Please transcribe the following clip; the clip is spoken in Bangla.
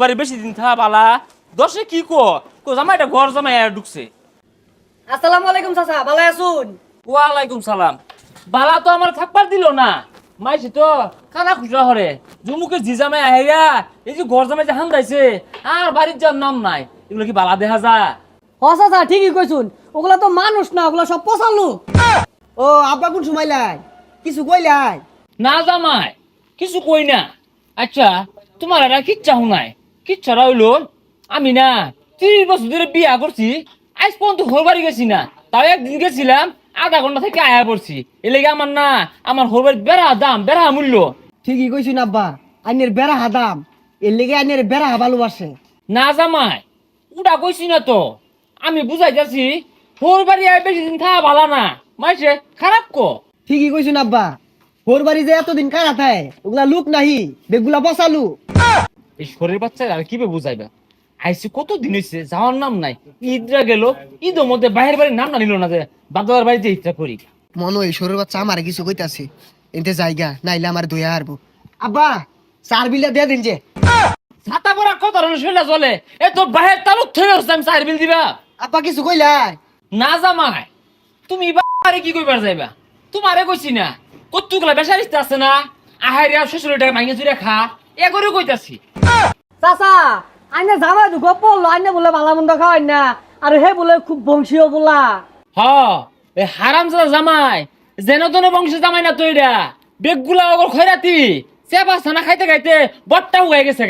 বাড়ি বেশি দিন থা বালা দশে কি কো? কো জামাই এটা ঘর জামাই আর ঢুকছে। আসসালামু আলাইকুম চাচা ভালো আছুন? ওয়ালাইকুম সালাম। বালা তো আমার থাকবার দিল না। মাইছি তো কানা খুচরা হরে। জুমুকে জি জামাই আহেরা এই যে ঘর জামাই যে হান্দাইছে আর বাড়ির যার নাম নাই। এগুলো কি বালা দেখা যায়? হ চাচা ঠিকই কইছুন। ওগুলা তো মানুষ না ওগুলা সব পচার লোক। ও আব্বা কোন সময় লাই? কিছু কইলাই না জামাই কিছু কই না। আচ্ছা তোমার আর কিচ্ছা নাই। কিচ্ছা হইল আমি না তিরিশ বছর ধরে বিয়া করছি আজ পর্যন্ত ঘর বাড়ি গেছি না। তাও একদিন গেছিলাম আধা ঘণ্টা থেকে আয়া পড়ছি। এলেগে আমার না আমার ঘর বাড়ির বেড়া দাম বেড়া মূল্য। ঠিকই কইছুন আব্বা আইনের বেড়া হাদাম এর লেগে আইনের বেড়া ভালোবাসে। না জামাই উড়া কইছি না তো। আমি বুঝাই যাচ্ছি ঘর বাড়ি আয় বেশি দিন থাকা ভালো না। মাইছে খারাপ কো? ঠিকই কইছুন আব্বা ওর বাড়ি যে এতদিন কারা থায় ওগুলা লুক নাহি বেগুলা বসালু এই শরীর বাচ্চা আর কীভাবে বুঝাইবা? আইসি কত দিন হয়েছে যাওয়ার নাম নাই। ঈদরা গেল ঈদের মধ্যে বাইরের বাড়ির নাম না নিল না যে বাদাদার বাড়িতে ঈদটা করি। মনে হয় সরুর বাচ্চা আমার কিছু কইতাছে। এতে জায়গা নাইলে আমার দইয়া হারবো। আব্বা চার বিলা দিয়ে দিন যে। ছাতা পরা কত ধরনের শৈলা চলে এ তোর বাহের তালুক থেকে হচ্ছে আমি চার বিল দিবা। আব্বা কিছু কইলাই না জামাই তুমি বাড়ি কি কইবার যাইবা? তোমারে কইছি না কত্তুগুলা বেসারিস্তে আছে না? আহারে আর শ্বশুরের টাকা মাইনে চুরে খা। এ করে কইতাছি। চাচা, আইনে জামাই দুঃখ পড়ল আইনে বলে ভালো মন্দ খাওয়াই না আর হে বলে খুব বংশীয় বলা। হ এ হারাম জামাই যেন তেন বংশ জামাই না তৈরা বেগগুলা অগর খয়রাতি চেপা ছানা খাইতে খাইতে বট্টা হয়ে গেছে।